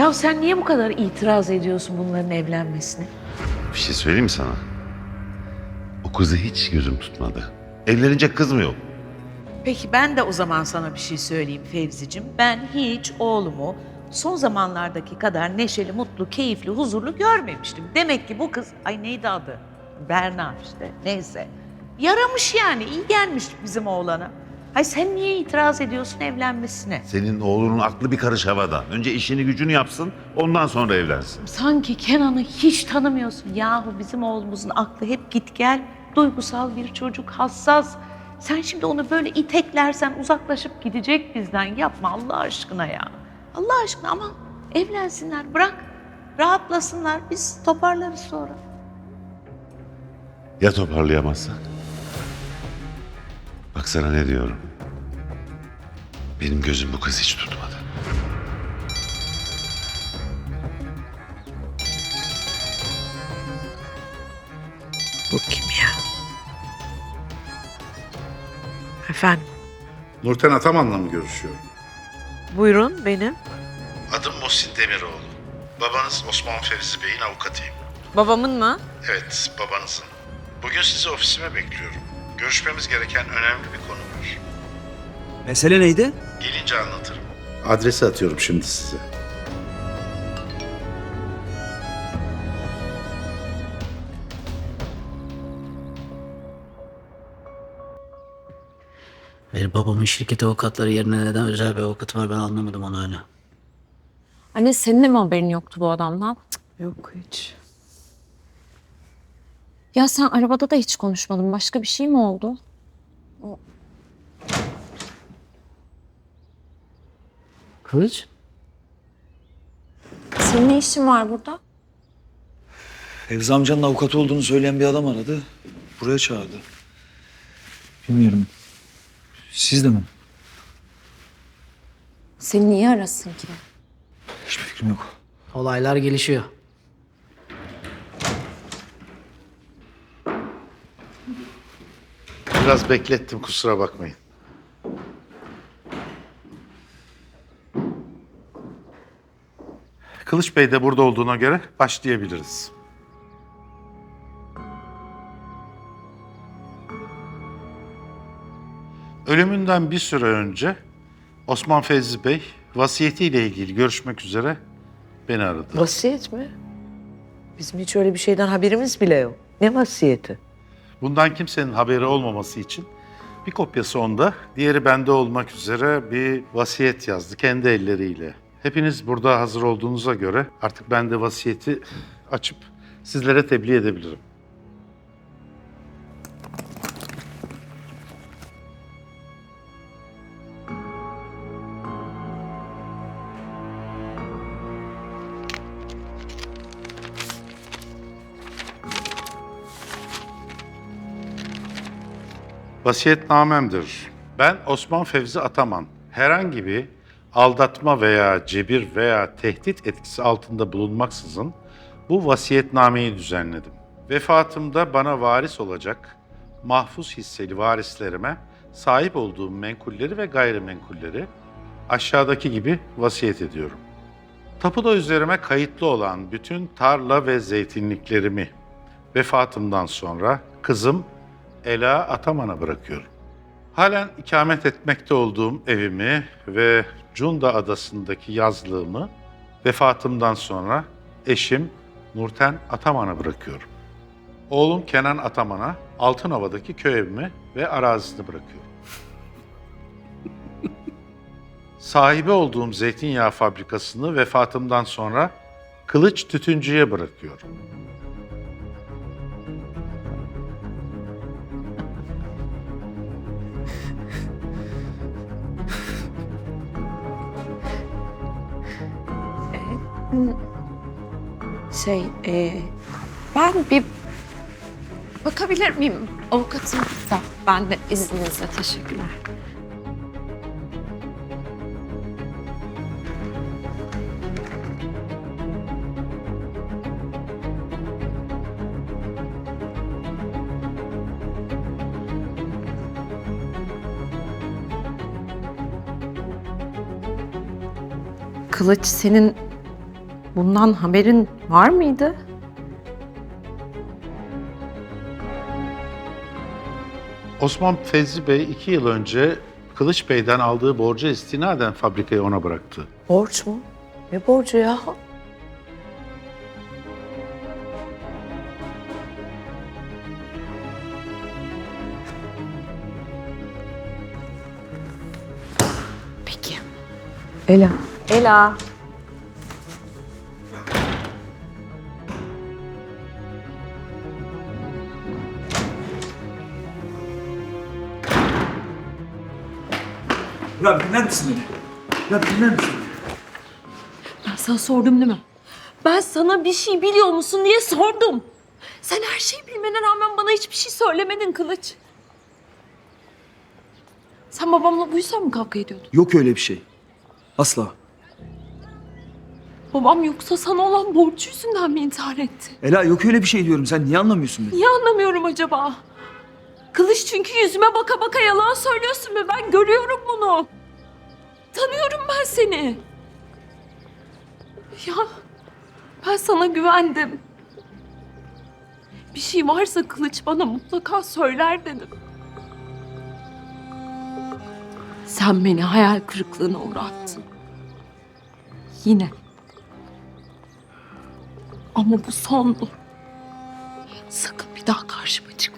Ya sen niye bu kadar itiraz ediyorsun bunların evlenmesine? Bir şey söyleyeyim mi sana? O kızı hiç gözüm tutmadı. Evlenecek kız mı yok? Peki ben de o zaman sana bir şey söyleyeyim Fevzicim. Ben hiç oğlumu son zamanlardaki kadar neşeli, mutlu, keyifli, huzurlu görmemiştim. Demek ki bu kız, ay neydi adı? Berna işte, neyse. Yaramış yani, iyi gelmiş bizim oğlana. Ay sen niye itiraz ediyorsun evlenmesine? Senin oğlunun aklı bir karış havada. Önce işini gücünü yapsın, ondan sonra evlensin. Sanki Kenan'ı hiç tanımıyorsun. Yahu bizim oğlumuzun aklı hep git gel, duygusal bir çocuk, hassas. Sen şimdi onu böyle iteklersen uzaklaşıp gidecek bizden. Yapma Allah aşkına ya. Allah aşkına ama evlensinler, bırak. Rahatlasınlar, biz toparlarız sonra. Ya toparlayamazsak? Bak sana ne diyorum. Benim gözüm bu kız hiç tutmadı. Bu kim ya? Efendim? Nurten Ataman'la mı görüşüyorum? Buyurun benim. Adım Muhsin Demiroğlu. Babanız Osman Fevzi Bey'in avukatıyım. Babamın mı? Evet, babanızın. Bugün sizi ofisime bekliyorum. Görüşmemiz gereken önemli bir konu var. Mesele neydi? Gelince anlatırım. Adresi atıyorum şimdi size. Hayır babamın şirket avukatları yerine neden özel bir avukat var ben anlamadım onu öyle. Anne senin de mi haberin yoktu bu adamdan? Yok hiç. Ya sen arabada da hiç konuşmadın. Başka bir şey mi oldu? Kılıç? Senin ne işin var burada? Fevzi amcanın avukatı olduğunu söyleyen bir adam aradı. Buraya çağırdı. Bilmiyorum. Siz de mi? Seni niye arasın ki? Hiçbir fikrim yok. Olaylar gelişiyor. Biraz beklettim kusura bakmayın. Kılıç Bey de burada olduğuna göre başlayabiliriz. Ölümünden bir süre önce Osman Fevzi Bey vasiyetiyle ilgili görüşmek üzere beni aradı. Vasiyet mi? Bizim hiç öyle bir şeyden haberimiz bile yok. Ne vasiyeti? Bundan kimsenin haberi olmaması için bir kopyası onda, diğeri bende olmak üzere bir vasiyet yazdı kendi elleriyle. Hepiniz burada hazır olduğunuza göre artık ben de vasiyeti açıp sizlere tebliğ edebilirim. Vasiyetnamemdir. Ben Osman Fevzi Ataman. Herhangi bir aldatma veya cebir veya tehdit etkisi altında bulunmaksızın bu vasiyetnameyi düzenledim. Vefatımda bana varis olacak mahfuz hisseli varislerime sahip olduğum menkulleri ve gayrimenkulleri aşağıdaki gibi vasiyet ediyorum. Tapuda üzerime kayıtlı olan bütün tarla ve zeytinliklerimi vefatımdan sonra kızım Ela Ataman'a bırakıyorum. Halen ikamet etmekte olduğum evimi ve Cunda Adası'ndaki yazlığımı vefatımdan sonra eşim Nurten Ataman'a bırakıyorum. Oğlum Kenan Ataman'a Altınova'daki köy evimi ve arazisini bırakıyorum. Sahibi olduğum zeytinyağı fabrikasını vefatımdan sonra Kılıç Tütüncü'ye bırakıyorum. Şey, e, ben bir bakabilir miyim avukatım da? Ben de izninizle teşekkürler. Kılıç senin Bundan haberin var mıydı? Osman Fevzi Bey iki yıl önce Kılıç Bey'den aldığı borca istinaden fabrikayı ona bıraktı. Borç mu? Ne borcu ya? Peki. Ela. Ela. Ya dinler misin beni? Ya dinler misin beni? Ben sana sordum değil mi? Ben sana bir şey biliyor musun diye sordum. Sen her şeyi bilmene rağmen bana hiçbir şey söylemedin Kılıç. Sen babamla bu yüzden mi kavga ediyordun? Yok öyle bir şey. Asla. Babam yoksa sana olan borcu yüzünden mi intihar etti? Ela yok öyle bir şey diyorum. Sen niye anlamıyorsun beni? Niye anlamıyorum acaba? Kılıç çünkü yüzüme baka baka yalan söylüyorsun ve ben görüyorum bunu. Tanıyorum ben seni. Ya ben sana güvendim. Bir şey varsa Kılıç bana mutlaka söyler dedim. Sen beni hayal kırıklığına uğrattın. Yine. Ama bu sondu. Sakın bir daha karşıma çıkma.